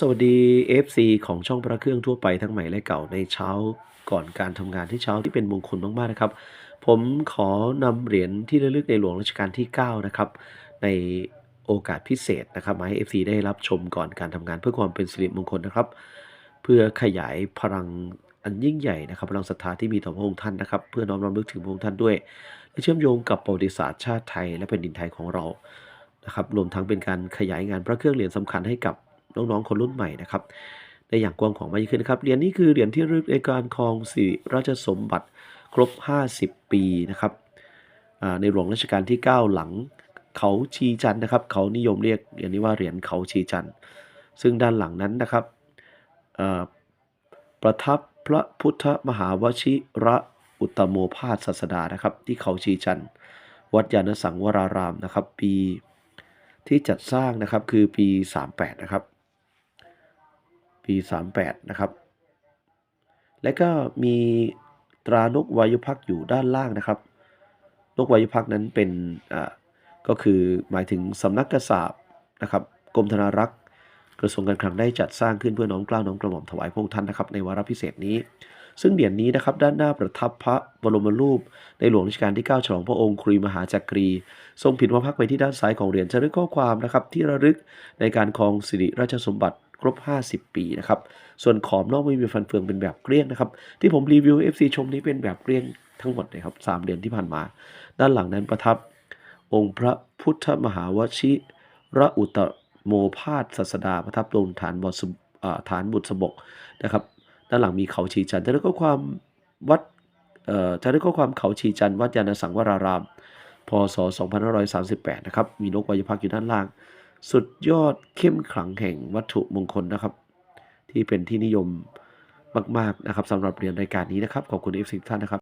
สวัสดี FC ของช่องพระเครื่องทั่วไปทั้งใหม่และเก่าในเช้าก่อนการทำงานที่เช้าที่เป็นมงคลมากๆนะครับ ผมขอนำเหรียญที่ระลึกในหลวงรัชกาลที่ 9 นะครับ ในโอกาสพิเศษนะครับมาให้ FC ได้รับชมก่อนการทำงานเพื่อความเป็นสิริมงคลนะครับ เพื่อขยายพลังอันยิ่งใหญ่นะครับพลังศรัทธาที่มีต่อพระองค์ท่านนะครับ เพื่อน้อมรำลึกถึงพระองค์ท่านด้วยและเชื่อมโยงกับประวัติศาสตร์ชาติไทยและแผ่นดินไทยของเรานะครับรวมทั้งเป็นการขยายงานพระเครื่องเหรียญสำคัญให้กับ น้องๆคนรุ่นใหม่นะครับได้อย่างกว้างขวางมากยิ่งขึ้นครับเหรียญนี้คือเหรียญที่รึกในการครองสิริราชสมบัติครบ 50 ปีนะครับในหลวงรัชกาลที่ 9 หลังเขาชีจันนะครับ เขานิยมเรียกเหรียญนี้ว่าเหรียญเขาชีจันซึ่งด้านหลังนั้นนะครับประทับพระพุทธมหาวชิระอุตโมภาสศาสดานะครับ ที่เขาชีจันวัดยานสังวรารามนะครับ ปีที่จัดสร้างนะครับคือปี 38 นะครับ ปี38 นะครับ และก็มีตรานกวายุพักอยู่ด้านล่างนะครับ นกวายุพักนั้นเป็นก็คือหมายถึงสำนักกษาปณ์นะครับกรมธนารักษ์กระทรวงการคลังได้จัดสร้างขึ้นเพื่อน้อมเกล้าน้อมกระหม่อมถวายพระองค์ท่านนะครับในวาระพิเศษนี้ ซึ่งเหรียญนี้นะครับด้านหน้าประทับพระบรมรูป ในหลวงรัชกาลที่ 9 ฉลองพระองค์ครีมหาจักรี ทรงผินพระพักไปที่ด้านซ้ายของเหรียญจะรึกข้อความนะครับที่ระลึกในการครองสิริราชสมบัติ รบ 50 ปีนะครับ ส่วนขอบนอกไม่มีฟันเฟืองเป็นแบบเกลี้ยงนะครับ ที่ผมรีวิว FC ชมนี้เป็นแบบเกลี้ยงทั้งหมดเลยครับสามเหรียญที่ผ่านมา ด้านหลังนั้นประทับ องค์พระพุทธมหาวชิระอุตโมภาสศาสดาประทับลงฐานบอสฐานบุตรสบกนะครับ ด้านหลังมีเขาชีจันทร์จะได้ข้อความวัดจะได้ข้อความเขาชีจันทร์วัดยานสังวราราม พศ 2538 นะครับ มีนกวายพักอยู่ด้านล่าง สุดยอดเข้มขลังแห่งวัตถุมงคลนะครับ ที่เป็นที่นิยมมาก ๆ นะครับสำหรับเหรียญรายการนี้นะครับ ขอบคุณ FC ทุกท่านนะครับ